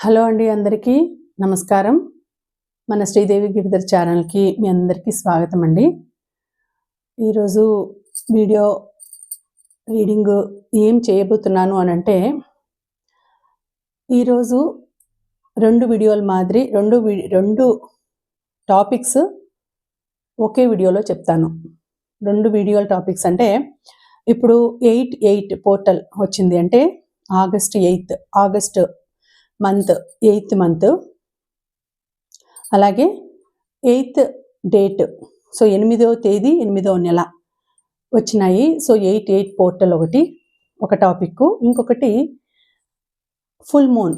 Hello అండి అందరికీ నమస్కారం. మన శ్రీదేవి గిరిధర్ ఛానల్కి మీ అందరికీ స్వాగతం అండి. ఈరోజు వీడియో రీడింగ్ ఏం చేయబోతున్నాను అని అంటే ఈరోజు రెండు వీడియోల మాదిరి రెండు రెండు టాపిక్స్ ఒకే వీడియోలో చెప్తాను. రెండు వీడియోల టాపిక్స్ అంటే ఇప్పుడు ఎయిట్ ఎయిట్ పోర్టల్ వచ్చింది అంటే August eighth August month eighth month. అలాగే ఎయిత్ డేట్ సో ఎనిమిదవ తేదీ ఎనిమిదవ నెల వచ్చినాయి. సో ఎయిట్ ఎయిట్ పోర్టల్ ఒకటి ఒక టాపిక్ ఇంకొకటి ఫుల్ మూన్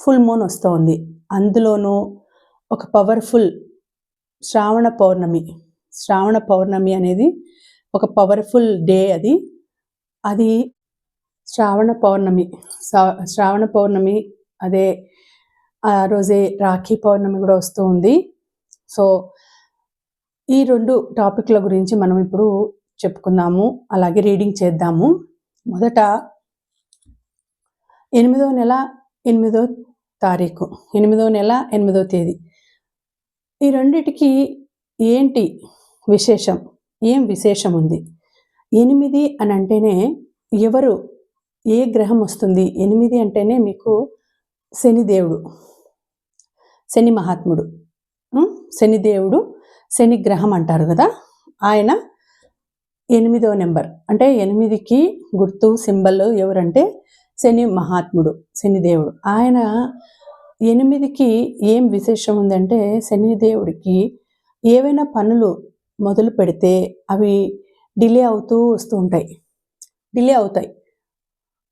ఫుల్ మూన్ వస్తోంది. అందులోనూ ఒక పవర్ఫుల్ శ్రావణ పౌర్ణమి శ్రావణ పౌర్ణమి అనేది ఒక పవర్ఫుల్ డే అది. అది శ్రావణ పౌర్ణమి శ్రావణ పౌర్ణమి అదే ఆ రోజే రాఖీ పౌర్ణమి కూడా వస్తూ ఉంది. సో ఈ రెండు టాపిక్ల గురించి మనం ఇప్పుడు చెప్పుకుందాము అలాగే రీడింగ్ చేద్దాము. మొదట ఎనిమిదో నెల ఎనిమిదో తారీఖు ఎనిమిదో నెల ఎనిమిదో తేదీ. ఈ రెండిటికి ఏంటి విశేషం? ఏం విశేషం ఉంది? ఎనిమిది అని అంటేనే ఎవరు ఏ గ్రహం వస్తుంది? ఎనిమిది అంటేనే మీకు శనిదేవుడు శని మహాత్ముడు శనిదేవుడు శని గ్రహం అంటారు కదా ఆయన ఎనిమిదో నెంబర్. అంటే ఎనిమిదికి గుర్తు సింబల్ ఎవరంటే శని మహాత్ముడు శనిదేవుడు. ఆయన ఎనిమిదికి ఏం విశేషం ఉందంటే శనిదేవుడికి ఏవైనా పనులు మొదలు పెడితే అవి డిలే అవుతూ వస్తూ ఉంటాయి. డిలే అవుతాయి.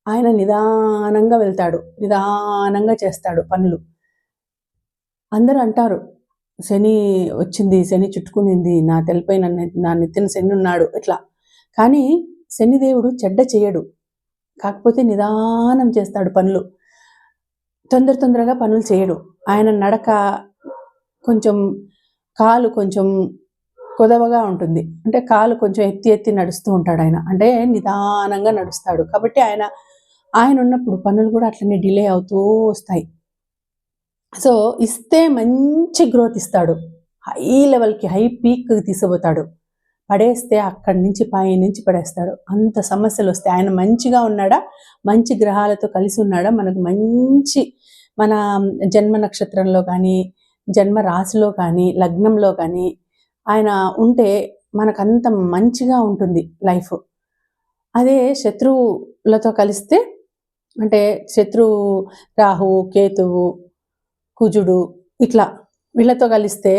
ఆయన నిదానంగా వెళ్తాడు. నిదానంగా చేస్తాడు పనులు. అందరూ అంటారు శని వచ్చింది శని చుట్టుకునింది నా తెలిపై నన్ను నా నెత్తిన శని ఉన్నాడు ఇట్లా. కానీ శనిదేవుడు చెడ్డ చేయడు. కాకపోతే నిదానం చేస్తాడు పనులు. తొందర తొందరగా పనులు చేయడు. ఆయన నడక కొంచెం కాలు కొంచెం కొదవగా ఉంటుంది. అంటే కాలు కొంచెం ఎత్తి ఎత్తి నడుస్తూ ఉంటాడు ఆయన. అంటే నిదానంగా నడుస్తాడు. కాబట్టి ఆయన ఆయన ఉన్నప్పుడు పనులు కూడా అట్లనే డిలే అవుతూ వస్తాయి. సో ఇస్తే మంచి గ్రోత్ ఇస్తాడు. హై లెవెల్కి హై పీక్ తీసుకుపోతాడు. పడేస్తే అక్కడి నుంచి పై నుంచి పడేస్తాడు. అంత సమస్యలు వస్తాయి. ఆయన మంచిగా ఉన్నాడా? మంచి గ్రహాలతో కలిసి ఉన్నాడా? మనకు మంచి మన జన్మ నక్షత్రంలో కానీ జన్మ రాశిలో కానీ లగ్నంలో కానీ ఆయన ఉంటే మనకంత మంచిగా ఉంటుంది లైఫ్. అదే శత్రువులతో కలిస్తే అంటే శత్రువు రాహువు కేతువు కుజుడు ఇట్లా వీళ్ళతో కలిస్తే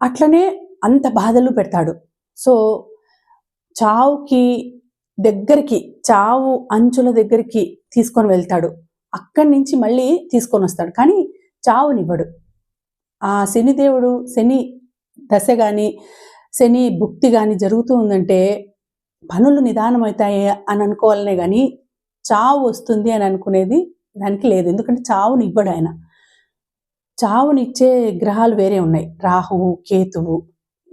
అట్లనే అంత బాధలు పెడతాడు. సో చావుకి దగ్గరికి చావు అంచుల దగ్గరికి తీసుకొని వెళ్తాడు. అక్కడి నుంచి మళ్ళీ తీసుకొని వస్తాడు. కానీ చావునివ్వడు. ఆ శనిదేవుడు శని దశ కానీ శని భుక్తి కానీ జరుగుతూ ఉందంటే పనులు నిదానం అవుతాయి అని అనుకోవాలనే కానీ చావు వస్తుంది అని అనుకునేది దానికి లేదు. ఎందుకంటే చావుని ఇవ్వడు ఆయన. చావునిచ్చే గ్రహాలు వేరే ఉన్నాయి. రాహువు కేతువు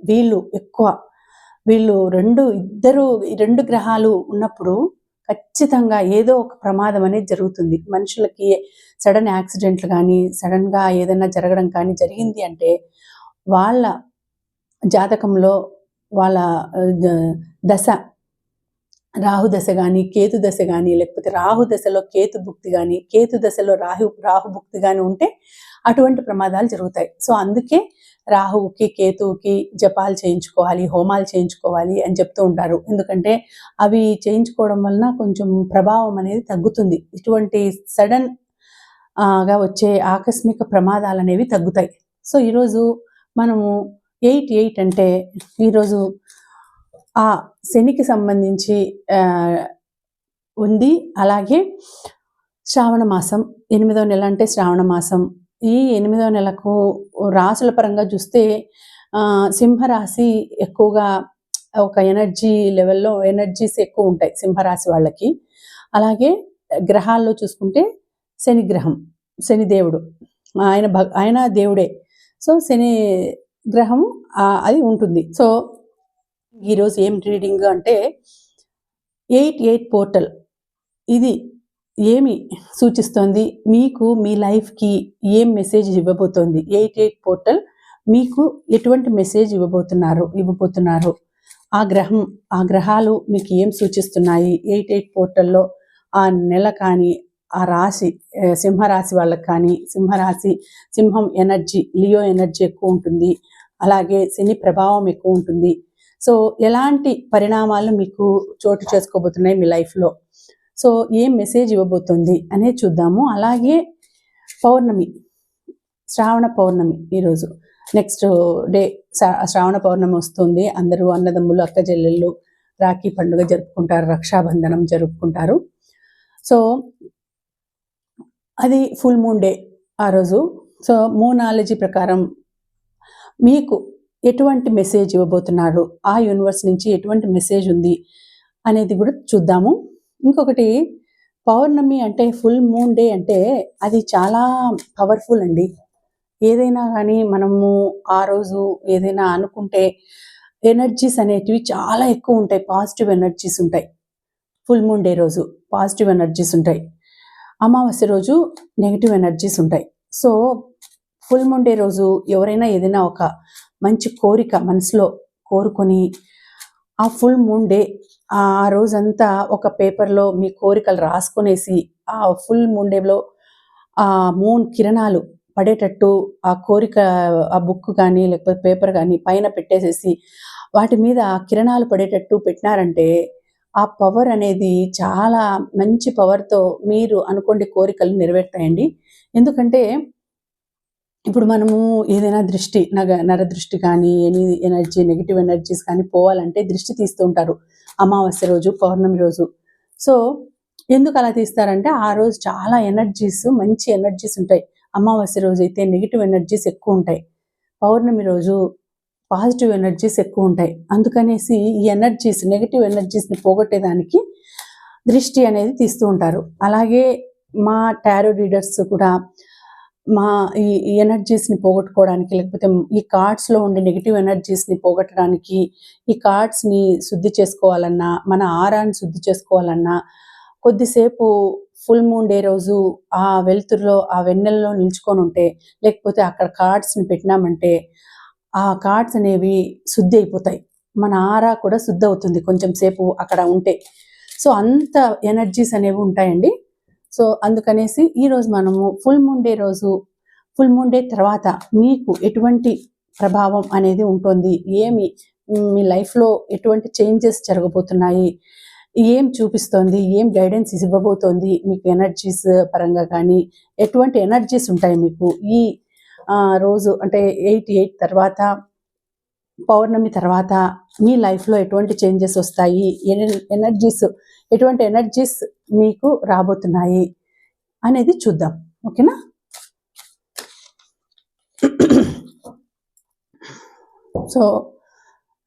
వీళ్ళు ఎక్కువ. వీళ్ళు రెండు ఇద్దరు ఈ రెండు గ్రహాలు ఉన్నప్పుడు ఖచ్చితంగా ఏదో ఒక ప్రమాదం అనేది జరుగుతుంది. మనుషులకి సడన్ యాక్సిడెంట్లు కానీ సడన్గా ఏదైనా జరగడం కానీ జరిగింది అంటే వాళ్ళ జాతకంలో వాళ్ళ ద- దశ రాహు దశ కానీ కేతు దశ కానీ లేకపోతే రాహు దశలో కేతు భుక్తి కానీ కేతు దశలో రాహు రాహు భుక్తి కానీ ఉంటే అటువంటి ప్రమాదాలు జరుగుతాయి. సో అందుకే రాహువుకి కేతువుకి జపాలు చేయించుకోవాలి హోమాలు చేయించుకోవాలి అని చెప్తూ ఉంటారు. ఎందుకంటే అవి చేయించుకోవడం వలన కొంచెం ప్రభావం అనేది తగ్గుతుంది. ఇటువంటి సడన్గా వచ్చే ఆకస్మిక ప్రమాదాలు అనేవి తగ్గుతాయి. సో ఈరోజు మనము ఎయిట్ ఎయిట్ అంటే ఈరోజు ఆ శనికి సంబంధించి ఉంది. అలాగే శ్రావణ మాసం ఎనిమిదో నెల అంటే శ్రావణ మాసం. ఈ ఎనిమిదో నెలకు రాసుల పరంగా చూస్తే సింహరాశి ఎక్కువగా ఒక ఎనర్జీ లెవెల్లో ఎనర్జీస్ ఎక్కువ ఉంటాయి సింహరాశి వాళ్ళకి. అలాగే గ్రహాల్లో చూసుకుంటే శని గ్రహం శని దేవుడు. ఆయన భ ఆయన దేవుడే. సో శని గ్రహం అది ఉంటుంది. సో ఈరోజు ఏం రీడింగ్ అంటే ఎయిట్ ఎయిట్ పోర్టల్. ఇది ఏమి సూచిస్తోంది? మీకు మీ లైఫ్కి ఏం మెసేజ్ ఇవ్వబోతోంది? ఎయిట్ ఎయిట్ పోర్టల్ మీకు ఎటువంటి మెసేజ్ ఇవ్వబోతున్నారు? ఇవ్వబోతున్నారు. ఆ గ్రహం ఆ గ్రహాలు మీకు ఏం సూచిస్తున్నాయి? ఎయిట్ ఎయిట్ పోర్టల్లో ఆ నెల కానీ ఆ రాశి సింహరాశి వాళ్ళకి కానీ సింహరాశి సింహం ఎనర్జీ లియో ఎనర్జీ ఎక్కువ ఉంటుంది. అలాగే శని ప్రభావం ఎక్కువ ఉంటుంది. సో ఎలాంటి పరిణామాలు మీకు చోటు చేసుకోబోతున్నాయి మీ లైఫ్లో సో ఏం మెసేజ్ ఇవ్వబోతుంది అనేది చూద్దాము. అలాగే పౌర్ణమి శ్రావణ పౌర్ణమి ఈరోజు. నెక్స్ట్ డే శ్రావణ పౌర్ణమి వస్తుంది. అందరూ అన్నదమ్ములు అక్క చెల్లెళ్ళు రాఖీ పండుగ జరుపుకుంటారు రక్షాబంధనం జరుపుకుంటారు. సో అది ఫుల్ మూన్ డే ఆ రోజు. సో మూనాలజీ ప్రకారం మీకు ఎటువంటి మెసేజ్ ఇవ్వబోతున్నారు? ఆ యూనివర్స్ నుంచి ఎటువంటి మెసేజ్ ఉంది? అనేది కూడా చూద్దాము. ఇంకొకటి పౌర్ణమి అంటే ఫుల్ మూన్ డే అంటే అది చాలా పవర్ఫుల్ అండి. ఏదైనా కానీ మనము ఆ రోజు ఏదైనా అనుకుంటే ఎనర్జీస్ అనేటివి చాలా ఎక్కువ ఉంటాయి. పాజిటివ్ ఎనర్జీస్ ఉంటాయి. ఫుల్ మూన్ డే రోజు పాజిటివ్ ఎనర్జీస్ ఉంటాయి. అమావాస్య రోజు నెగిటివ్ ఎనర్జీస్ ఉంటాయి. సో ఫుల్ ముండే రోజు ఎవరైనా ఏదైనా ఒక మంచి కోరిక మనసులో కోరుకొని ఆ ఫుల్ మూన్ డే ఆ రోజంతా ఒక పేపర్లో మీ కోరికలు రాసుకునేసి ఆ ఫుల్ మూన్ డేలో ఆ మూన్ కిరణాలు పడేటట్టు ఆ కోరిక ఆ బుక్ కానీ లేకపోతే పేపర్ కానీ పైన పెట్టేసేసి వాటి మీద కిరణాలు పడేటట్టు పెట్టినారంటే ఆ పవర్ అనేది చాలా మంచి పవర్తో మీరు అనుకోండి కోరికలు నెరవేర్తాయండి. ఎందుకంటే ఇప్పుడు మనము ఏదైనా దృష్టి నగ నర దృష్టి కానీ ఎనీ ఎనర్జీ నెగిటివ్ ఎనర్జీస్ కానీ పోవాలంటే దృష్టి తీస్తూ ఉంటారు. అమావాస్య రోజు పౌర్ణమి రోజు. సో ఎందుకు అలా తీస్తారంటే ఆ రోజు చాలా ఎనర్జీస్ మంచి ఎనర్జీస్ ఉంటాయి. అమావాస్య రోజు అయితే నెగిటివ్ ఎనర్జీస్ ఎక్కువ ఉంటాయి. పౌర్ణమి రోజు పాజిటివ్ ఎనర్జీస్ ఎక్కువ ఉంటాయి. అందుకనేసి ఈ ఎనర్జీస్ నెగిటివ్ ఎనర్జీస్ని పోగొట్టేదానికి దృష్టి అనేది తీస్తూ ఉంటారు. అలాగే మా టారో రీడర్స్ కూడా మా ఈ ఎనర్జీస్ని పోగొట్టుకోవడానికి లేకపోతే ఈ కార్డ్స్లో ఉండే నెగిటివ్ ఎనర్జీస్ని పోగొట్టడానికి ఈ కార్డ్స్ని శుద్ధి చేసుకోవాలన్నా మన ఆరాన్ని శుద్ధి చేసుకోవాలన్నా కొద్దిసేపు ఫుల్ మూన్ డే రోజు ఆ వెలుతురులో ఆ వెన్నెల్లో నిల్చుకొని ఉంటే లేకపోతే అక్కడ కార్డ్స్ని పెట్టినామంటే ఆ కార్డ్స్ అనేవి శుద్ధి అయిపోతాయి. మన ఆరా కూడా శుద్ధి అవుతుంది కొంచెం సేపు అక్కడ ఉంటే. సో అంత ఎనర్జీస్ అనేవి ఉంటాయండి. సో అందుకనేసి ఈరోజు మనము ఫుల్ మూన్ డే రోజు ఫుల్ మూన్ డే తర్వాత మీకు ఎటువంటి ప్రభావం అనేది ఉంటుంది? ఏమి మీ లైఫ్లో ఎటువంటి చేంజెస్ జరగబోతున్నాయి? ఏం చూపిస్తోంది? ఏం గైడెన్స్ ఇవ్వబోతోంది? మీకు ఎనర్జీస్ పరంగా కానీ ఎటువంటి ఎనర్జీస్ ఉంటాయి మీకు? ఈ రోజు అంటే ఎయిట్ ఎయిట్ తర్వాత పౌర్ణమి తర్వాత మీ లైఫ్లో ఎటువంటి చేంజెస్ వస్తాయి? ఎనర్జీస్ ఎటువంటి ఎనర్జీస్ మీకు రాబోతున్నాయి అనేది చూద్దాం. ఓకేనా? సో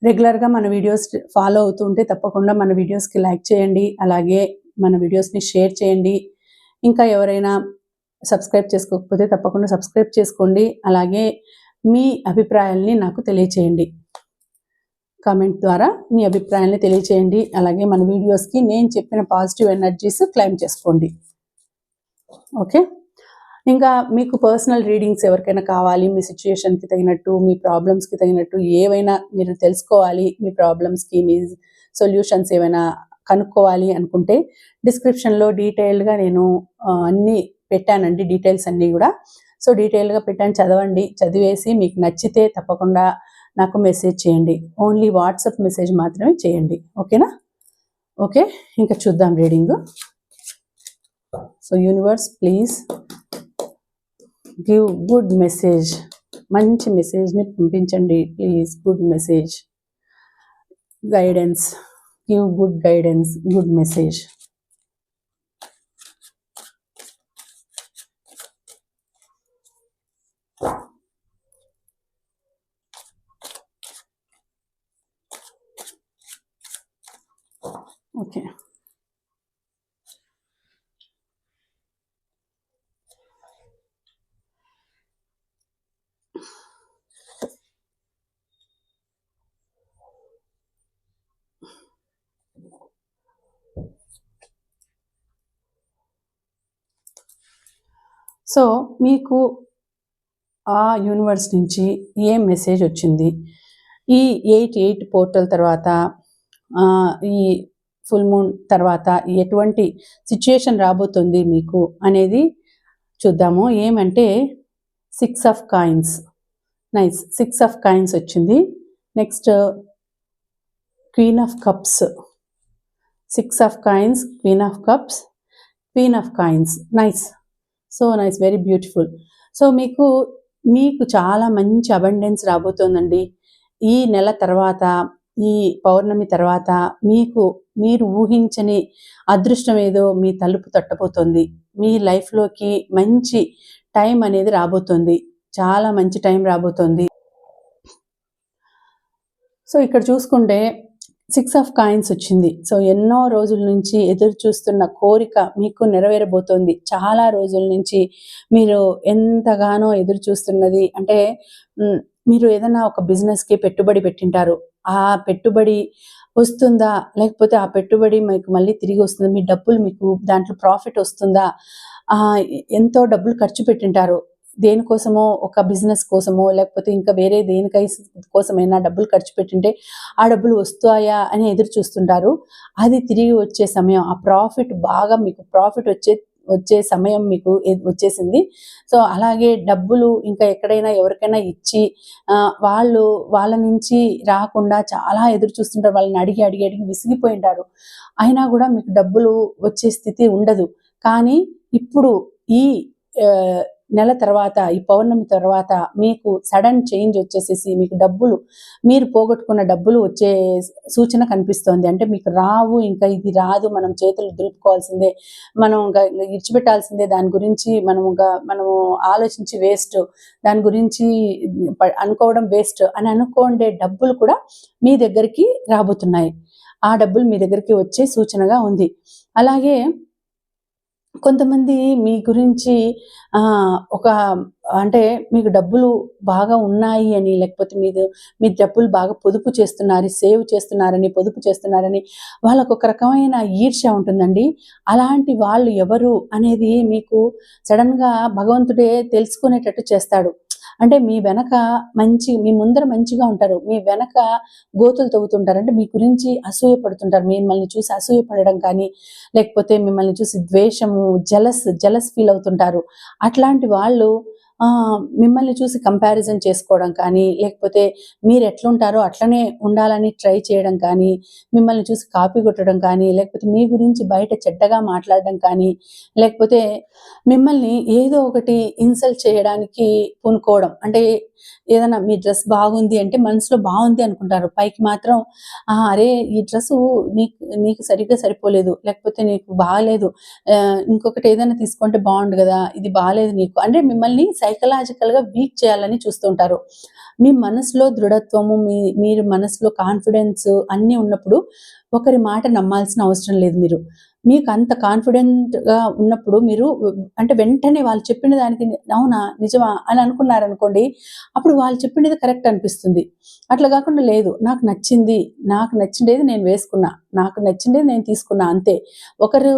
రెగ్యులర్గా మన వీడియోస్ ఫాలో అవుతుంటే తప్పకుండా మన వీడియోస్కి లైక్ చేయండి. అలాగే మన వీడియోస్ని షేర్ చేయండి. ఇంకా ఎవరైనా సబ్స్క్రైబ్ చేసుకోకపోతే తప్పకుండా సబ్స్క్రైబ్ చేసుకోండి. అలాగే మీ అభిప్రాయాల్ని నాకు తెలియచేయండి. కామెంట్ ద్వారా మీ అభిప్రాయాన్ని తెలియచేయండి. అలాగే మన వీడియోస్కి నేను చెప్పిన పాజిటివ్ ఎనర్జీస్ క్లైమ్ చేసుకోండి. ఓకే ఇంకా మీకు పర్సనల్ రీడింగ్స్ ఎవరికైనా కావాలి మీ సిచ్యుయేషన్కి తగినట్టు మీ ప్రాబ్లమ్స్కి తగినట్టు ఏవైనా మీరు తెలుసుకోవాలి మీ ప్రాబ్లమ్స్కి మీ సొల్యూషన్స్ ఏమైనా కనుక్కోవాలి అనుకుంటే డిస్క్రిప్షన్లో డీటెయిల్డ్గా నేను అన్నీ పెట్టానండి. డీటెయిల్స్ అన్నీ కూడా. సో డీటెయిల్గా పెట్టాను. చదవండి. చదివేసి మీకు నచ్చితే తప్పకుండా నాకు మెసేజ్ చేయండి. ఓన్లీ వాట్సాప్ మెసేజ్ మాత్రమే చేయండి. ఓకేనా? ఓకే ఇంకా చూద్దాం reading. So universe please give good message మంచి మెసేజ్ని పంపించండి. Please good message guidance give good guidance good message okay so మీకు ఆ యూనివర్స్ నుంచి ఏం మెసేజ్ వచ్చింది? ఈ ఎయిట్ ఎయిట్ పోర్టల్ తర్వాత ఈ ఫుల్ మూన్ తర్వాత ఎటువంటి సిచ్యుయేషన్ రాబోతుంది మీకు అనేది చూద్దాము. ఏమంటే six of coins nice six of coins వచ్చింది. Next queen of cups six of coins queen of cups queen of coins nice so nice very beautiful. So మీకు మీకు చాలా మంచి అబండెన్స్ రాబోతోందండి. ఈ నెల తర్వాత ఈ పౌర్ణమి తర్వాత మీకు మీరు ఊహించని అదృష్టం ఏదో మీ తలుపు తట్టబోతోంది. మీ లైఫ్లోకి మంచి టైం అనేది రాబోతోంది. చాలా మంచి టైం రాబోతోంది. సో ఇక్కడ చూసుకుంటే సిక్స్ ఆఫ్ కాయిన్స్ వచ్చింది. సో ఎన్నో రోజుల నుంచి ఎదురు చూస్తున్న కోరిక మీకు నెరవేరబోతోంది. చాలా రోజుల నుంచి మీరు ఎంతగానో ఎదురు చూస్తున్నది. అంటే మీరు ఏదైనా ఒక బిజినెస్కి పెట్టుబడి పెట్టింటారు. ఆ పెట్టుబడి వస్తుందా? లేకపోతే ఆ పెట్టుబడి మీకు మళ్ళీ తిరిగి వస్తుందా? మీ డబ్బులు మీకు దాంట్లో ప్రాఫిట్ వస్తుందా? ఆ, ఎంతో డబ్బులు ఖర్చు పెట్టింటారు. దేనికోసమో ఒక బిజినెస్ కోసమో లేకపోతే ఇంకా వేరే దేనికై కోసమైనా డబ్బులు ఖర్చు పెట్టింటే ఆ డబ్బులు వస్తాయా అని ఎదురు చూస్తుంటారు. అది తిరిగి వచ్చే సమయం ఆ ప్రాఫిట్ బాగా మీకు ప్రాఫిట్ వచ్చే వచ్చే సమయం మీకు వచ్చేసింది. సో అలాగే డబ్బులు ఇంకా ఎక్కడైనా ఎవరికైనా ఇచ్చి వాళ్ళు వాళ్ళ నుంచి రాకుండా చాలా ఎదురు చూస్తుంటారు. వాళ్ళని అడిగి అడిగి అడిగి విసిగిపోయింటారు. అయినా కూడా మీకు డబ్బులు వచ్చే స్థితి ఉండదు. కానీ ఇప్పుడు ఈ నెల తర్వాత ఈ పౌర్ణమి తర్వాత మీకు సడన్ చేంజ్ వచ్చేసేసి మీకు డబ్బులు మీరు పోగొట్టుకున్న డబ్బులు వచ్చే సూచన కనిపిస్తోంది. అంటే మీకు రావు ఇంకా ఇది రాదు మనం చేతులు దులుపుకోవాల్సిందే మనం ఇంకా ఇడిచిపెట్టాల్సిందే దాని గురించి మనం ఇంకా మనము ఆలోచించి వేస్ట్ దాని గురించి అనుకోవడం వేస్ట్ అని అనుకోండే డబ్బులు కూడా మీ దగ్గరికి రాబోతున్నాయి. ఆ డబ్బులు మీ దగ్గరికి వచ్చే సూచనగా ఉంది. అలాగే కొంతమంది మీ గురించి ఒక అంటే మీకు డబ్బులు బాగా ఉన్నాయి అని లేకపోతే మీరు మీ డబ్బులు బాగా పొదుపు చేస్తున్నారు సేవ్ చేస్తున్నారని పొదుపు చేస్తున్నారని వాళ్ళకు ఒక రకమైన ఈర్ష ఉంటుందండి. అలాంటి వాళ్ళు ఎవరు అనేది మీకు సడన్గా భగవంతుడే తెలుసుకునేటట్టు చేస్తాడు. అంటే మీ వెనక మంచి మీ ముందర మంచిగా ఉంటారు. మీ వెనక గోతులు తవ్వుతుంటారు. అంటే మీ గురించి అసూయ పడుతుంటారు మిమ్మల్ని చూసి అసూయ పడడం కానీ లేకపోతే మిమ్మల్ని చూసి ద్వేషము జలస్ జలస్ ఫీల్ అవుతుంటారు. అట్లాంటి వాళ్ళు మిమ్మల్ని చూసి కంపారిజన్ చేసుకోవడం కానీ లేకపోతే మీరు ఎట్లుంటారో అట్లనే ఉండాలని ట్రై చేయడం కానీ మిమ్మల్ని చూసి కాపీ కొట్టడం కానీ లేకపోతే మీ గురించి బయట చెడ్డగా మాట్లాడడం కానీ లేకపోతే మిమ్మల్ని ఏదో ఒకటి ఇన్సల్ట్ చేయడానికి పూనుకోవడం. అంటే ఏదైనా మీ డ్రెస్ బాగుంది అంటే మనసులో బాగుంది అనుకుంటారు. పైకి మాత్రం అరే ఈ డ్రెస్ నీకు నీకు సరిగ్గా సరిపోలేదు లేకపోతే నీకు బాగాలేదు. ఇంకొకటి ఏదైనా తీసుకుంటే బాగుండు కదా ఇది బాగాలేదు నీకు. అంటే మిమ్మల్ని సైకలాజికల్గా వీక్ చేయాలని చూస్తుంటారు మీ మనసులో దృఢత్వము మీ మీరు మనసులో కాన్ఫిడెన్స్ అన్నీ ఉన్నప్పుడు ఒకరి మాట నమ్మాల్సిన అవసరం లేదు మీరు. మీకు అంత కాన్ఫిడెంట్గా ఉన్నప్పుడు మీరు అంటే వెంటనే వాళ్ళు చెప్పిన దానికి అవునా నిజమా అని అనుకున్నారనుకోండి అప్పుడు వాళ్ళు చెప్పినది కరెక్ట్ అనిపిస్తుంది. అట్లా కాకుండా లేదు నాకు నచ్చింది నాకు నచ్చిండేది నేను వేసుకున్నా నాకు నచ్చిండేది నేను తీసుకున్నా అంతే. ఒకరు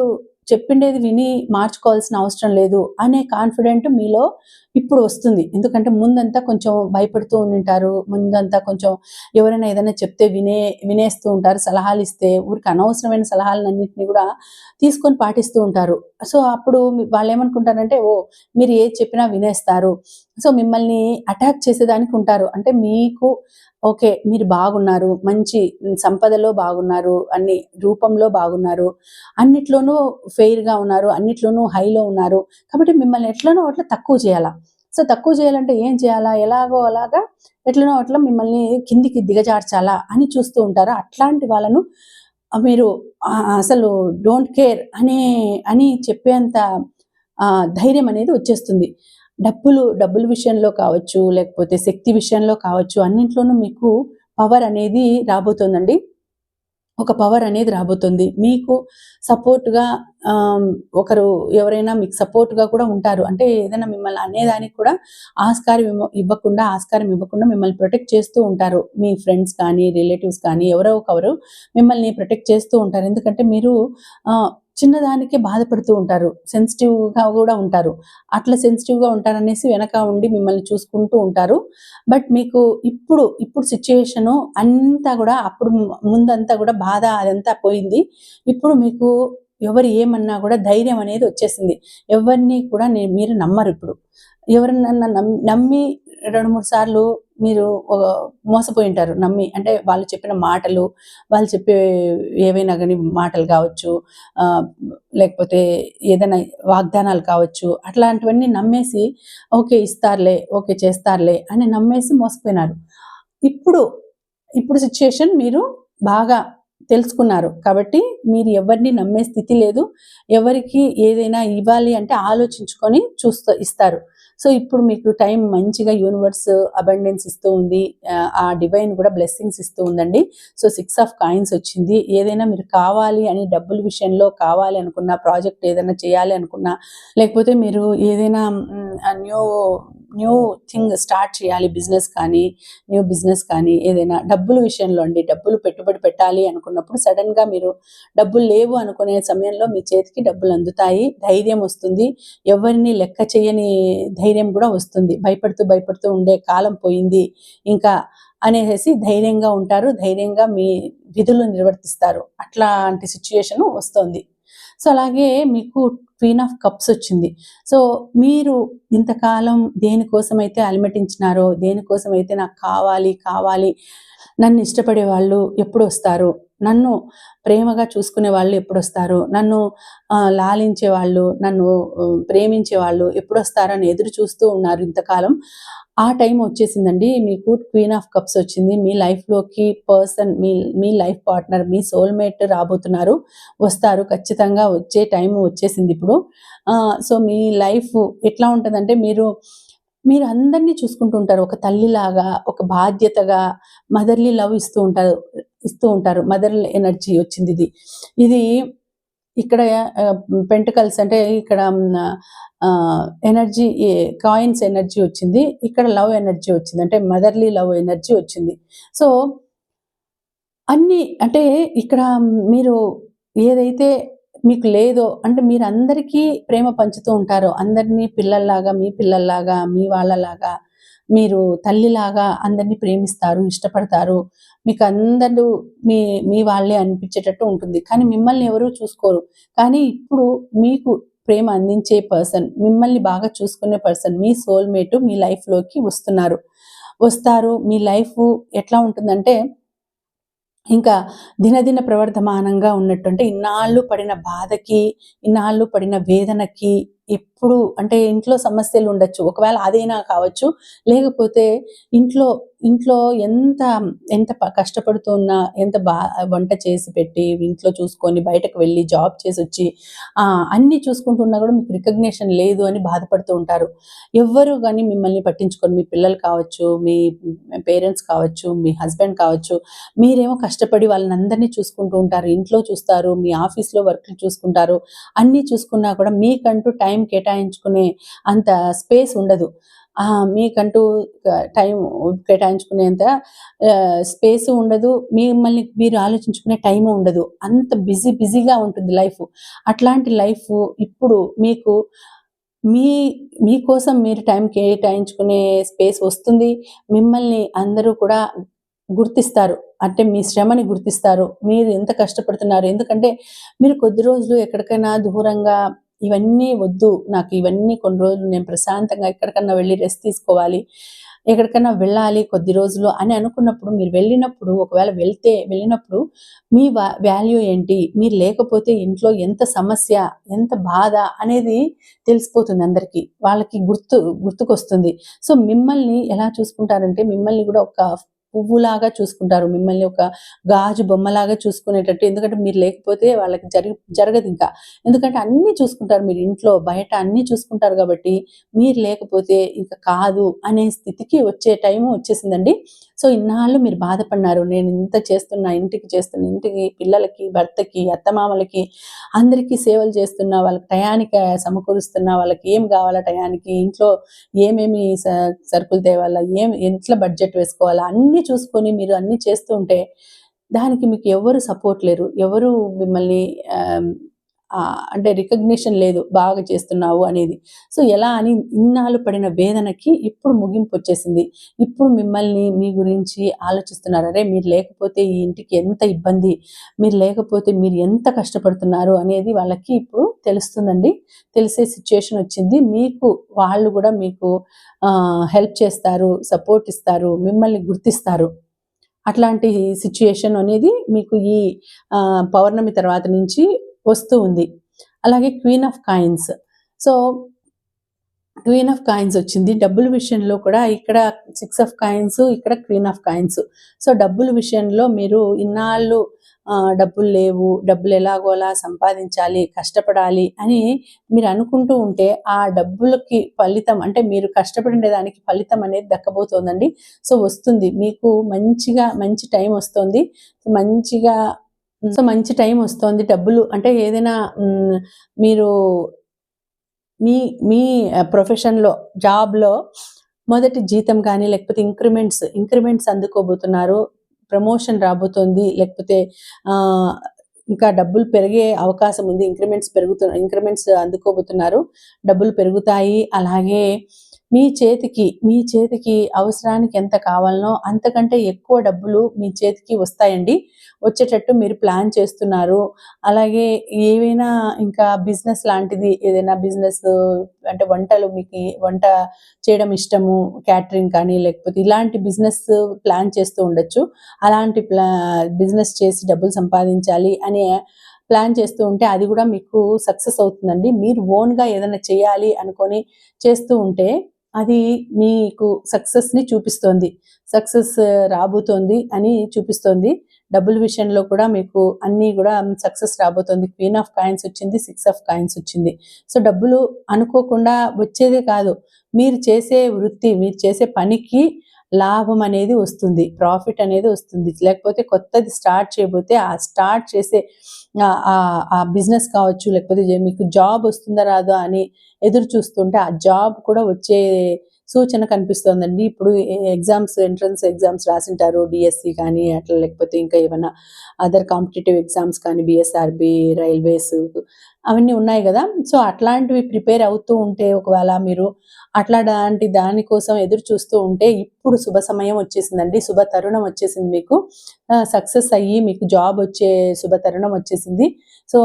చెప్పిండేది విని మార్చుకోవాల్సిన అవసరం లేదు అనే కాన్ఫిడెంట్ మీలో ఇప్పుడు వస్తుంది. ఎందుకంటే ముందంతా కొంచెం భయపడుతూ ఉంటారు ముందంతా కొంచెం ఎవరైనా ఏదైనా చెప్తే వినే వినేస్తూ ఉంటారు. సలహాలు ఇస్తే ఊరికి అనవసరమైన సలహాలన్నింటినీ కూడా తీసుకొని పాటిస్తూ ఉంటారు. సో అప్పుడు వాళ్ళు ఏమనుకుంటారంటే ఓ మీరు ఏది చెప్పినా వినేస్తారు. సో మిమ్మల్ని అటాక్ చేసేదానికి ఉంటారు. అంటే మీకు ఓకే మీరు బాగున్నారు. మంచి సంపదలో బాగున్నారు. అన్ని రూపంలో బాగున్నారు. అన్నిట్లోనూ ఫెయిర్గా ఉన్నారు. అన్నిట్లోనూ హైలో ఉన్నారు. కాబట్టి మిమ్మల్ని ఎట్లనో అట్లా తక్కువ చేయాలా? సో తక్కువ చేయాలంటే ఏం చేయాలా? ఎలాగో అలాగా ఎట్లనో అట్లా మిమ్మల్ని కిందికి దిగజార్చాలా అని చూస్తూ ఉంటారు. అట్లాంటి వాళ్ళను మీరు అసలు డోంట్ కేర్ అనే అని చెప్పేంత ఆ, ధైర్యం అనేది వచ్చేస్తుంది. డబ్బులు డబ్బుల విషయంలో కావచ్చు లేకపోతే శక్తి విషయంలో కావచ్చు అన్నింట్లోనూ మీకు పవర్ అనేది రాబోతోందండి. ఒక పవర్ అనేది రాబోతుంది. మీకు సపోర్ట్గా ఒకరు ఎవరైనా మీకు సపోర్ట్గా కూడా ఉంటారు. అంటే ఏదైనా మిమ్మల్ని అనేదానికి కూడా ఆస్కారం ఇవ్వకుండా ఆస్కారం ఇవ్వకుండా మిమ్మల్ని ప్రొటెక్ట్ చేస్తూ ఉంటారు. మీ ఫ్రెండ్స్ కానీ రిలేటివ్స్ కానీ ఎవరో ఒకరు మిమ్మల్ని ప్రొటెక్ట్ చేస్తూ ఉంటారు. ఎందుకంటే మీరు చిన్నదానికి బాధపడుతూ ఉంటారు. సెన్సిటివ్గా కూడా ఉంటారు. అట్లా సెన్సిటివ్గా ఉంటారనేసి వెనక ఉండి మిమ్మల్ని చూసుకుంటూ ఉంటారు. బట్ మీకు ఇప్పుడు ఇప్పుడు సిచ్యువేషను అంతా కూడా అప్పుడు ముందంతా కూడా బాధ అదంతా పోయింది. ఇప్పుడు మీకు ఎవరు ఏమన్నా కూడా ధైర్యం అనేది వచ్చేసింది. ఎవరిని కూడా నేను మీరు నమ్మరు ఇప్పుడు. ఎవరినన్నా నమ్మి రెండు మూడు సార్లు మీరు మోసపోయి ఉంటారు నమ్మి అంటే వాళ్ళు చెప్పిన మాటలు వాళ్ళు చెప్పే ఏవైనా కానీ మాటలు కావచ్చు లేకపోతే ఏదైనా వాగ్దానాలు కావచ్చు అట్లాంటివన్నీ నమ్మేసి ఓకే ఇస్తారులే ఓకే చేస్తారులే అని నమ్మేసి మోసపోయినారు. ఇప్పుడు ఇప్పుడు సిచ్యుయేషన్ మీరు బాగా తెలుసుకున్నారు కాబట్టి మీరు ఎవరిని నమ్మే స్థితి లేదు ఎవరికి ఏదైనా ఇవ్వాలి అంటే ఆలోచించుకొని చూస్తూ ఇస్తారు. సో ఇప్పుడు మీకు టైం మంచిగా యూనివర్స్ అబండెన్స్ ఇస్తూ ఉంది. ఆ, డివైన్ కూడా బ్లెస్సింగ్స్ ఇస్తూ ఉందండి. సో సిక్స్ ఆఫ్ కాయిన్స్ వచ్చింది. ఏదైనా మీరు కావాలి అని డబ్బుల విషయంలో కావాలి అనుకున్న ప్రాజెక్ట్ ఏదైనా చేయాలి అనుకున్నా లేకపోతే మీరు ఏదైనా న్యూ న్యూ థింగ్ స్టార్ట్ చేయాలి బిజినెస్ కానీ న్యూ బిజినెస్ కానీ ఏదైనా డబ్బుల విషయంలో అండి. డబ్బులు పెట్టుబడి పెట్టాలి అనుకున్నప్పుడు సడన్గా మీరు డబ్బులు లేవు అనుకునే సమయంలో మీ చేతికి డబ్బులు అందుతాయి ధైర్యం వస్తుంది. ఎవరిని లెక్క చేయని ధైర్యం కూడా వస్తుంది. భయపడుతూ భయపడుతూ ఉండే కాలం పోయింది ఇంకా అనేసి ధైర్యంగా ఉంటారు. ధైర్యంగా మీ విధులు నిర్వర్తిస్తారు. అట్లాంటి సిచ్యుయేషన్ వస్తుంది. సో అలాగే మీకు క్వీన్ ఆఫ్ కప్స్ వచ్చింది. సో మీరు ఇంతకాలం దేనికోసమైతే అలమటించినారో దేనికోసమైతే నాకు కావాలి కావాలి నన్ను ఇష్టపడే వాళ్ళు ఎప్పుడు వస్తారు నన్ను ప్రేమగా చూసుకునే వాళ్ళు ఎప్పుడు వస్తారు నన్ను లాలించే వాళ్ళు నన్ను ప్రేమించే వాళ్ళు ఎప్పుడు వస్తారని ఎదురు చూస్తూ ఉన్నారు ఇంతకాలం. ఆ టైం వచ్చేసిందండి. మీకు క్వీన్ ఆఫ్ కప్స్ వచ్చింది. మీ లైఫ్లోకి పర్సన్ మీ మీ లైఫ్ పార్ట్నర్ మీ సోల్మేట్ రాబోతున్నారు. వస్తారు. ఖచ్చితంగా వచ్చే టైం వచ్చేసింది ఇప్పుడు. ఆ, సో మీ లైఫ్ ఎట్లా ఉంటుందంటే మీరు మీరు అందరినీ చూసుకుంటూ ఉంటారు ఒక తల్లిలాగా ఒక బాధ్యతగా మదర్లీ లవ్ ఇస్తూ ఉంటారు ఇస్తూ ఉంటారు. మదర్ ఎనర్జీ వచ్చింది ఇది. ఇది ఇక్కడ పెంటకల్స్ అంటే ఇక్కడ ఎనర్జీ కాయిన్స్ ఎనర్జీ వచ్చింది. ఇక్కడ లవ్ ఎనర్జీ వచ్చింది. అంటే మదర్లీ లవ్ ఎనర్జీ వచ్చింది. సో అన్ని అంటే ఇక్కడ మీరు ఏదైతే మీకు లేదో. అంటే మీరు అందరికీ ప్రేమ పంచుతూ ఉంటారు. అందరినీ పిల్లల్లాగా మీ పిల్లల్లాగా మీ వాళ్ళలాగా మీరు తల్లిలాగా అందరినీ ప్రేమిస్తారు ఇష్టపడతారు. మీకు అందరూ మీ మీ వాళ్ళే అనిపించేటట్టు ఉంటుంది. కానీ మిమ్మల్ని ఎవరూ చూసుకోరు. కానీ ఇప్పుడు మీకు ప్రేమ అందించే పర్సన్ మిమ్మల్ని బాగా చూసుకునే పర్సన్ మీ సోల్మేట్ మీ లైఫ్లోకి వస్తున్నారు. వస్తారు. మీ లైఫ్ ఎట్లా ఉంటుందంటే ఇంకా దినదిన ప్రవర్ధమానంగా ఉన్నట్టు అంటే ఇన్నాళ్ళు పడిన బాధకి ఇన్నాళ్ళు పడిన వేదనకి ఎప్పుడు అంటే ఇంట్లో సమస్యలు ఉండొచ్చు. ఒకవేళ అదైనా కావచ్చు లేకపోతే ఇంట్లో ఇంట్లో ఎంత ఎంత కష్టపడుతున్నా ఎంత బా వంట చేసి పెట్టి ఇంట్లో చూసుకొని బయటకు వెళ్ళి జాబ్ చేసి వచ్చి అన్ని అన్నీ చూసుకుంటున్నా కూడా మీకు రికగ్నేషన్ లేదు అని బాధపడుతూ ఉంటారు. ఎవ్వరు కానీ మిమ్మల్ని పట్టించుకొని మీ పిల్లలు కావచ్చు మీ పేరెంట్స్ కావచ్చు మీ హస్బెండ్ కావచ్చు మీరేమో కష్టపడి వాళ్ళని అందరినీ చూసుకుంటూ ఉంటారు. ఇంట్లో చూస్తారు మీ ఆఫీస్లో వర్క్లు చూసుకుంటారు. అన్నీ చూసుకున్నా కూడా మీకంటూ టైం కేటాయించుకునే అంత స్పేస్ ఉండదు. ఆ, మీకంటూ టైం కేటాయించుకునేంత స్పేస్ ఉండదు. మిమ్మల్ని మీరు ఆలోచించుకునే టైం ఉండదు. అంత బిజీ బిజీగా ఉంటుంది లైఫ్. అట్లాంటి లైఫ్ ఇప్పుడు మీకు మీ మీకోసం మీరు టైం కేటాయించుకునే స్పేస్ వస్తుంది. మిమ్మల్ని అందరూ కూడా గుర్తిస్తారు. అంటే మీ శ్రమని గుర్తిస్తారు. మీరు ఎంత కష్టపడుతున్నారు. ఎందుకంటే మీరు కొద్ది రోజులు ఎక్కడికైనా దూరంగా ఇవన్నీ వద్దు. నాకు ఇవన్నీ కొన్ని రోజులు నేను ప్రశాంతంగా ఎక్కడికన్నా వెళ్ళి రెస్ట్ తీసుకోవాలి ఎక్కడికైనా వెళ్ళాలి కొద్ది రోజులు అని అనుకున్నప్పుడు మీరు వెళ్ళినప్పుడు ఒకవేళ వెళ్తే వెళ్ళినప్పుడు మీ వాల్యూ ఏంటి? మీరు లేకపోతే ఇంట్లో ఎంత సమస్య ఎంత బాధ అనేది తెలిసిపోతుంది అందరికీ. వాళ్ళకి గుర్తు గుర్తుకొస్తుంది. సో మిమ్మల్ని ఎలా చూసుకుంటారంటే మిమ్మల్ని కూడా ఒక పువ్వులాగా చూసుకుంటారు. మిమ్మల్ని ఒక గాజు బొమ్మలాగా చూసుకునేటట్టు. ఎందుకంటే మీరు లేకపోతే వాళ్ళకి జరగ జరగదు ఇంకా. ఎందుకంటే అన్నీ చూసుకుంటారు మీరు ఇంట్లో. బయట అన్నీ చూసుకుంటారు కాబట్టి మీరు లేకపోతే ఇంకా కాదు అనే స్థితికి వచ్చే టైం వచ్చేసిందండి. సో ఇన్నాళ్ళు మీరు బాధపడినారు. నేను ఇంత చేస్తున్నా ఇంటికి చేస్తున్నా ఇంటికి పిల్లలకి భర్తకి అత్తమామలకి అందరికీ సేవలు చేస్తున్నా వాళ్ళకి టయానికి సమకూరుస్తున్నా వాళ్ళకి ఏం కావాలా టయానికి ఇంట్లో ఏమేమి సరుకులు తేవాలా ఏం ఎట్లా బడ్జెట్ వేసుకోవాలా అన్నీ చూసుకొని మీరు అన్నీ చేస్తూ ఉంటే దానికి మీకు ఎవరు సపోర్ట్ లేరు. ఎవరు మిమ్మల్ని అంటే రికగ్నిషన్ లేదు బాగా చేస్తున్నావు అనేది. సో ఎలా అని ఇన్నాళ్ళు పడిన వేదనకి ఇప్పుడు ముగింపు వచ్చేసింది. ఇప్పుడు మిమ్మల్ని మీ గురించి ఆలోచిస్తున్నారు. అరే మీరు లేకపోతే ఈ ఇంటికి ఎంత ఇబ్బంది? మీరు లేకపోతే మీరు ఎంత కష్టపడుతున్నారు అనేది వాళ్ళకి ఇప్పుడు తెలుస్తుందండి. తెలిసే సిచ్యుయేషన్ వచ్చింది. మీకు వాళ్ళు కూడా మీకు హెల్ప్ చేస్తారు సపోర్ట్ ఇస్తారు మిమ్మల్ని గుర్తిస్తారు. అట్లాంటి సిచ్యుయేషన్ అనేది మీకు ఈ పౌర్ణమి తర్వాత నుంచి వస్తూ ఉంది. అలాగే queen of coins so queen of coins వచ్చింది. డబ్బుల విషయంలో కూడా ఇక్కడ సిక్స్ ఆఫ్ కాయిన్స్ ఇక్కడ క్వీన్ ఆఫ్ కాయిన్స్ సో డబ్బుల విషయంలో మీరు ఇన్నాళ్ళు డబ్బులు లేవు డబ్బులు ఎలాగోలా సంపాదించాలి కష్టపడాలి అని మీరు అనుకుంటూ ఉంటే ఆ డబ్బులకి ఫలితం అంటే మీరు కష్టపడిన దానికి ఫలితం అనేది దక్కబోతోందండి. సో వస్తుంది. మీకు మంచిగా మంచి టైం వస్తుంది. మంచిగా సో మంచి టైం వస్తుంది. డబ్బులు అంటే ఏదైనా మీరు మీ మీ ప్రొఫెషన్లో జాబ్లో మొదటి జీతం కానీ లేకపోతే ఇంక్రిమెంట్స్ ఇంక్రిమెంట్స్ అందుకోబోతున్నారు. ప్రమోషన్ రాబోతోంది. లేకపోతే ఇంకా డబ్బులు పెరిగే అవకాశం ఉంది. ఇంక్రిమెంట్స్ పెరుగుతు ఇంక్రిమెంట్స్ అందుకోబోతున్నారు. డబ్బులు పెరుగుతాయి. అలాగే మీ చేతికి మీ చేతికి అవసరానికి ఎంత కావాలనో అంతకంటే ఎక్కువ డబ్బులు మీ చేతికి వస్తాయండి. వచ్చేటట్టు మీరు ప్లాన్ చేస్తున్నారు. అలాగే ఏవైనా ఇంకా బిజినెస్ లాంటిది ఏదైనా బిజినెస్ అంటే వంటలు మీకు వంట చేయడం ఇష్టము క్యాటరింగ్ కానీ లేకపోతే ఇలాంటి బిజినెస్ ప్లాన్ చేస్తూ ఉండొచ్చు. అలాంటి ప్లా బిజినెస్ చేసి డబ్బులు సంపాదించాలి అనే ప్లాన్ చేస్తూ ఉంటే అది కూడా మీకు సక్సెస్ అవుతుందండి. మీరు ఓన్గా ఏదైనా చేయాలి అనుకొని చేస్తూ ఉంటే అది మీకు సక్సెస్ని చూపిస్తోంది. సక్సెస్ రాబోతోంది అని చూపిస్తోంది. డబ్బుల విషయంలో కూడా మీకు అన్నీ కూడా సక్సెస్ రాబోతోంది. క్వీన్ ఆఫ్ కాయిన్స్ వచ్చింది సిక్స్ ఆఫ్ కాయిన్స్ వచ్చింది. సో డబ్బులు అనుకోకుండా వచ్చేదే కాదు. మీరు చేసే వృత్తి మీరు చేసే పనికి లాభం అనేది వస్తుంది. ప్రాఫిట్ అనేది వస్తుంది. లేకపోతే కొత్తది స్టార్ట్ చేయబోతే ఆ స్టార్ట్ చేసే ఆ- బిజినెస్ కావచ్చు లేకపోతే మీకు జాబ్ వస్తుందా రాదా అని ఎదురు చూస్తుంటే ఆ జాబ్ కూడా వచ్చే సూచన కనిపిస్తోందండి. ఇప్పుడు ఎగ్జామ్స్ ఎంట్రన్స్ ఎగ్జామ్స్ రాసింటారు. డిఎస్సి కానీ అట్లా లేకపోతే ఇంకా ఏమైనా అదర్ కాంపిటేటివ్ ఎగ్జామ్స్ కానీ బిఎస్ఆర్బి రైల్వేస్ అవన్నీ ఉన్నాయి కదా. సో అట్లాంటివి ప్రిపేర్ అవుతూ ఉంటే ఒకవేళ మీరు అట్లాంటి దానికోసం ఎదురు చూస్తూ ఉంటే ఇప్పుడు శుభ సమయం వచ్చేసిందండి. శుభ తరుణం వచ్చేసింది మీకు. సక్సెస్ అయ్యి మీకు జాబ్ వచ్చే శుభ తరుణం వచ్చేసింది. సో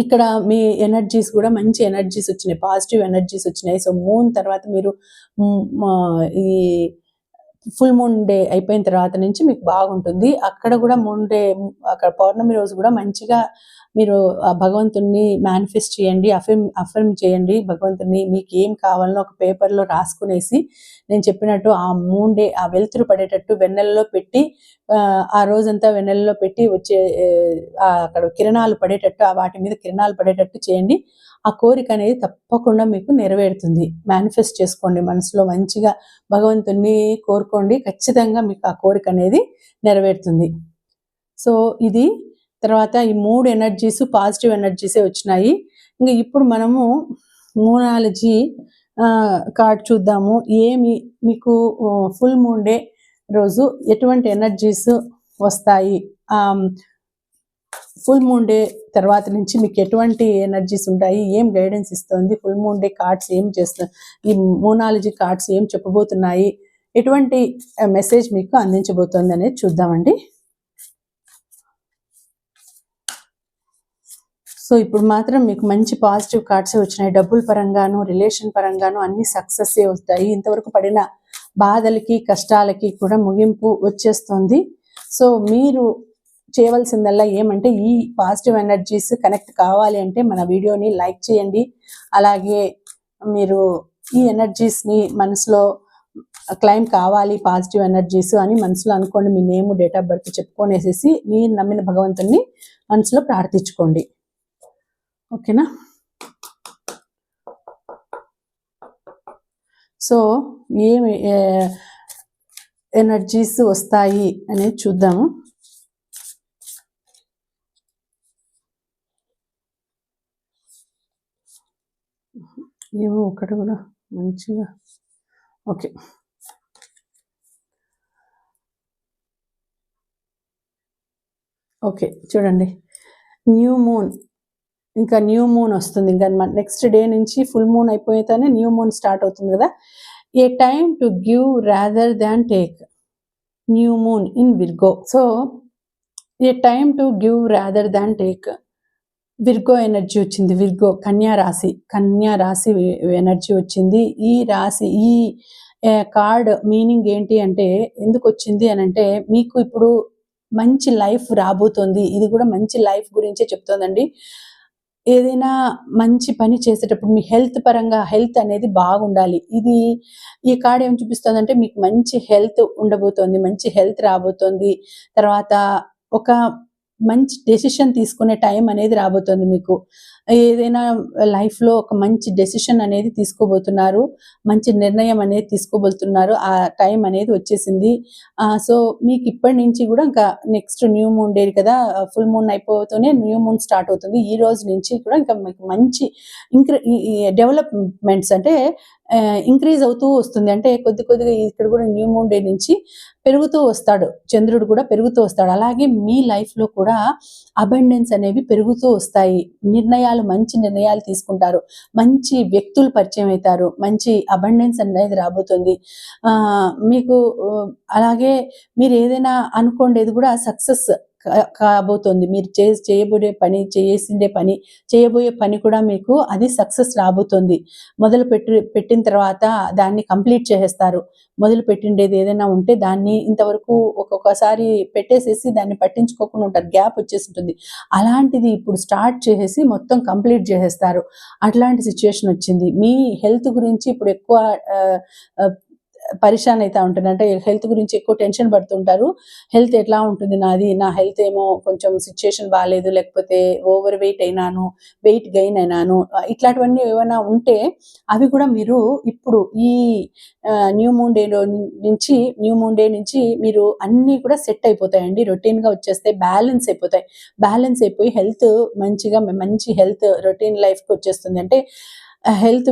ఇక్కడ మీ ఎనర్జీస్ కూడా మంచి ఎనర్జీస్ వచ్చినాయి పాజిటివ్ ఎనర్జీస్ వచ్చినాయి. సో మూన్ తర్వాత మీరు మా, ఈ ఫుల్ మూన్ డే అయిపోయిన తర్వాత నుంచి మీకు బాగుంటుంది. అక్కడ కూడా మూన్ డే అక్కడ పౌర్ణమి రోజు కూడా మంచిగా మీరు ఆ భగవంతుణ్ణి మేనిఫెస్ట్ చేయండి అఫర్మ్ అఫర్మ్ చేయండి. భగవంతుని మీకు ఏం కావాలనో ఒక పేపర్లో రాసుకునేసి నేను చెప్పినట్టు ఆ మూన్ డే ఆ వెలుతురు పడేటట్టు వెన్నెలలో పెట్టి ఆ, రోజంతా వెన్నెలలో పెట్టి వచ్చే అక్కడ కిరణాలు పడేటట్టు ఆ వాటి మీద కిరణాలు పడేటట్టు చేయండి. ఆ కోరిక అనేది తప్పకుండా మీకు నెరవేరుతుంది. మేనిఫెస్ట్ చేసుకోండి మనసులో మంచిగా. భగవంతుణ్ణి కోరుకోండి. ఖచ్చితంగా మీకు ఆ కోరిక అనేది నెరవేరుతుంది. సో ఇది తర్వాత ఈ మూడు ఎనర్జీస్ పాజిటివ్ ఎనర్జీసే వచ్చినాయి. ఇంకా ఇప్పుడు మనము మూనాలజీ కార్డ్ చూద్దాము. ఏమి మీకు ఫుల్ మూన్ డే రోజు ఎటువంటి ఎనర్జీస్ వస్తాయి? ఫుల్ మూన్ డే తర్వాత నుంచి మీకు ఎటువంటి ఎనర్జీస్ ఉంటాయి? ఏం గైడెన్స్ ఇస్తుంది? ఫుల్ మూన్ డే కార్డ్స్ ఏం చేస్తుంది ఈ మోనాలజీ కార్డ్స్ ఏం చెప్పబోతున్నాయి? ఎటువంటి మెసేజ్ మీకు అందించబోతోంది అనేది చూద్దామండి. సో ఇప్పుడు మాత్రం మీకు మంచి పాజిటివ్ కార్డ్స్ వచ్చినాయి. డబ్బుల పరంగాను రిలేషన్ పరంగాను అన్ని సక్సెస్ వస్తాయి. ఇంతవరకు పడిన బాధలకి కష్టాలకి కూడా ముగింపు వచ్చేస్తుంది. సో మీరు చేయవలసిందల్లా ఏమంటే ఈ పాజిటివ్ ఎనర్జీస్ కనెక్ట్ కావాలి అంటే మన వీడియోని లైక్ చేయండి. అలాగే మీరు ఈ ఎనర్జీస్ని మనసులో క్లైమ్ కావాలి పాజిటివ్ ఎనర్జీస్ అని మనసులో అనుకోండి మీ నేమ్ డేట్ ఆఫ్ బర్త్ చెప్పుకొనేసేసి మీరు నమ్మిన భగవంతుని మనసులో ప్రార్థించుకోండి. ఓకేనా? సో ఏమి ఏ, ఎనర్జీస్ వస్తాయి అనేది చూద్దాము ఏమో ఒకటి కూడా మంచిగా. ఓకే. ఓకే చూడండి. New moon. ఇంకా న్యూ మూన్ వస్తుంది. ఇంకా నెక్స్ట్ డే నుంచి ఫుల్ మూన్ అయిపోయితేనే న్యూ మూన్ స్టార్ట్ అవుతుంది కదా. A time to give rather than take new moon in Virgo. So a time to give rather than take Virgo energy వచ్చింది. Virgo కన్యా రాశి కన్యా రాశి energy వచ్చింది. ఈ రాశి ఈ కార్డ్ మీనింగ్ ఏంటి అంటే ఎందుకు వచ్చింది అని అంటే మీకు ఇప్పుడు మంచి లైఫ్ రాబోతోంది. ఇది కూడా మంచి లైఫ్ గురించే చెప్తోందండి. ఏదైనా మంచి పని చేసేటప్పుడు మీ హెల్త్ పరంగా హెల్త్ అనేది బాగుండాలి. ఇది ఈ కార్డ్ ఏం చూపిస్తుంది మీకు మంచి హెల్త్ ఉండబోతోంది మంచి హెల్త్ రాబోతోంది. తర్వాత ఒక మంచి డెసిషన్ తీసుకునే టైం అనేది రాబోతోంది మీకు. ఏదైనా లైఫ్లో ఒక మంచి డెసిషన్ అనేది తీసుకోబోతున్నారు మంచి నిర్ణయం అనేది తీసుకోబోతున్నారు ఆ టైం అనేది వచ్చేసింది. సో మీకు ఇప్పటి నుంచి కూడా ఇంకా నెక్స్ట్ న్యూ మూన్ డే కదా ఫుల్ మూన్ అయిపోతూనే న్యూ మూన్ స్టార్ట్ అవుతుంది. ఈ రోజు నుంచి కూడా ఇంకా మీకు మంచి ఇంక్రీ డెవలప్మెంట్స్ అంటే ఇంక్రీజ్ అవుతూ వస్తుంది. అంటే కొద్ది కొద్దిగా ఇక్కడ కూడా న్యూ మూన్ డే నుంచి పెరుగుతూ వస్తాడు. చంద్రుడు కూడా పెరుగుతూ వస్తాడు. అలాగే మీ లైఫ్లో కూడా అబెండెన్స్ అనేవి పెరుగుతూ వస్తాయి. నిర్ణయాలు మంచి నిర్ణయాలు తీసుకుంటారు. మంచి వ్యక్తులు పరిచయం అవుతారు. మంచి అబండెన్స్ అనేది రాబోతుంది. మీకు అలాగే మీరు ఏదైనా అనుకోండేది కూడా సక్సెస్ కాబోతోంది. మీరు చే చేయబోయే పని చేసిండే పని చేయబోయే పని కూడా మీకు అది సక్సెస్ రాబోతోంది. మొదలు పెట్టి పెట్టిన తర్వాత దాన్ని కంప్లీట్ చేసేస్తారు. మొదలు పెట్టిండేది ఏదైనా ఉంటే దాన్ని ఇంతవరకు ఒక్కొక్కసారి పెట్టేసేసి దాన్ని పట్టించుకోకుండా ఉంటారు. గ్యాప్ వచ్చేసి ఉంటుంది. అలాంటిది ఇప్పుడు స్టార్ట్ చేసేసి మొత్తం కంప్లీట్ చేసేస్తారు. అట్లాంటి సిచ్యువేషన్ వచ్చింది. మీ హెల్త్ గురించి ఇప్పుడు ఎక్కువ పరిశాన్ అవుతూ ఉంటుంది. అంటే హెల్త్ గురించి ఎక్కువ టెన్షన్ పడుతుంటారు. హెల్త్ ఎట్లా ఉంటుంది నాది? నా హెల్త్ ఏమో కొంచెం సిచ్యుయేషన్ బాగాలేదు లేకపోతే ఓవర్ వెయిట్ అయినాను వెయిట్ గెయిన్ అయినాను ఇట్లాంటివన్నీ ఏమైనా ఉంటే అవి కూడా మీరు ఇప్పుడు ఈ న్యూ మూన్ డే నుంచి న్యూ మూన్ డే నుంచి మీరు అన్నీ కూడా సెట్ అయిపోతాయండి. రొటీన్గా వచ్చేస్తే బ్యాలెన్స్ అయిపోతాయి. బ్యాలెన్స్ అయిపోయి హెల్త్ మంచిగా మంచి హెల్త్ రొటీన్ లైఫ్కి వచ్చేస్తుంది. అంటే హెల్త్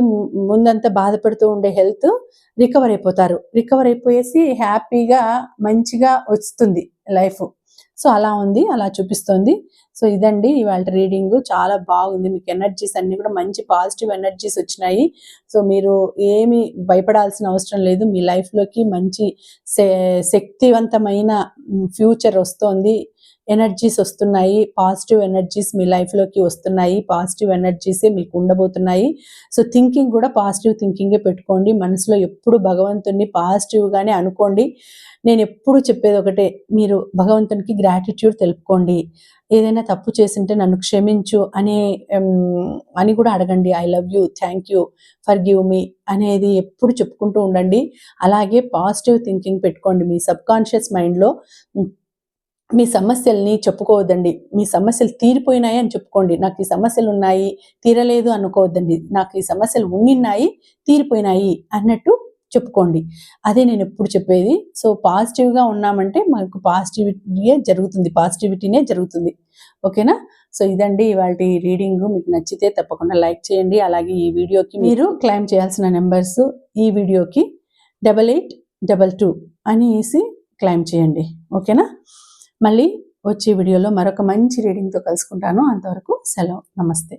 ముందంతా బాధపడుతూ ఉండే హెల్త్ రికవర్ అయిపోతారు. రికవర్ అయిపోయేసి హ్యాపీగా మంచిగా వస్తుంది లైఫ్. సో అలా ఉంది అలా చూపిస్తుంది. సో ఇదండి ఇవాళ రీడింగ్. చాలా బాగుంది. మీకు ఎనర్జీస్ అన్ని కూడా మంచి పాజిటివ్ ఎనర్జీస్ వచ్చినాయి. సో మీరు ఏమి భయపడాల్సిన అవసరం లేదు. మీ లైఫ్లోకి మంచి శక్తివంతమైన ఫ్యూచర్ వస్తోంది. ఎనర్జీస్ వస్తున్నాయి పాజిటివ్ ఎనర్జీస్ మీ లైఫ్లోకి వస్తున్నాయి పాజిటివ్ ఎనర్జీసే మీకు ఉండబోతున్నాయి. సో థింకింగ్ కూడా పాజిటివ్ థింకింగే పెట్టుకోండి. మనసులో ఎప్పుడు భగవంతుని పాజిటివ్గానే అనుకోండి. నేను ఎప్పుడు చెప్పేది ఒకటే మీరు భగవంతునికి గ్రాటిట్యూడ్ తెలుపుకోండి. ఏదైనా తప్పు చేసింటే నన్ను క్షమించు అనే అని కూడా అడగండి. I love you thank you for give me అనేది ఎప్పుడు చెప్పుకుంటూ ఉండండి. అలాగే పాజిటివ్ థింకింగ్ పెట్టుకోండి. మీ సబ్కాన్షియస్ మైండ్లో మీ సమస్యల్ని చెప్పుకోవద్దండి. మీ సమస్యలు తీరిపోయినాయి అని చెప్పుకోండి. నాకు ఈ సమస్యలు ఉన్నాయి తీరలేదు అనుకోవద్దండి. నాకు ఈ సమస్యలు ఉండిన్నాయి తీరిపోయినాయి అన్నట్టు చెప్పుకోండి. అదే నేను ఎప్పుడు చెప్పేది? సో పాజిటివ్గా ఉన్నామంటే మనకు పాజిటివిటీయే జరుగుతుంది. పాజిటివిటీనే జరుగుతుంది. ఓకేనా? సో ఇదండి ఇవాళ రీడింగ్. మీకు నచ్చితే తప్పకుండా లైక్ చేయండి. అలాగే ఈ వీడియోకి మీరు క్లైమ్ చేయాల్సిన నెంబర్స్ ఈ వీడియోకి డబల్ ఎయిట్ డబల్ టూ అనేసి క్లైమ్ చేయండి. ఓకేనా? మళ్ళీ వచ్చే వీడియోలో మరొక మంచి రీడింగ్తో కలుసుకుంటాను. అంతవరకు సెలవు. నమస్తే.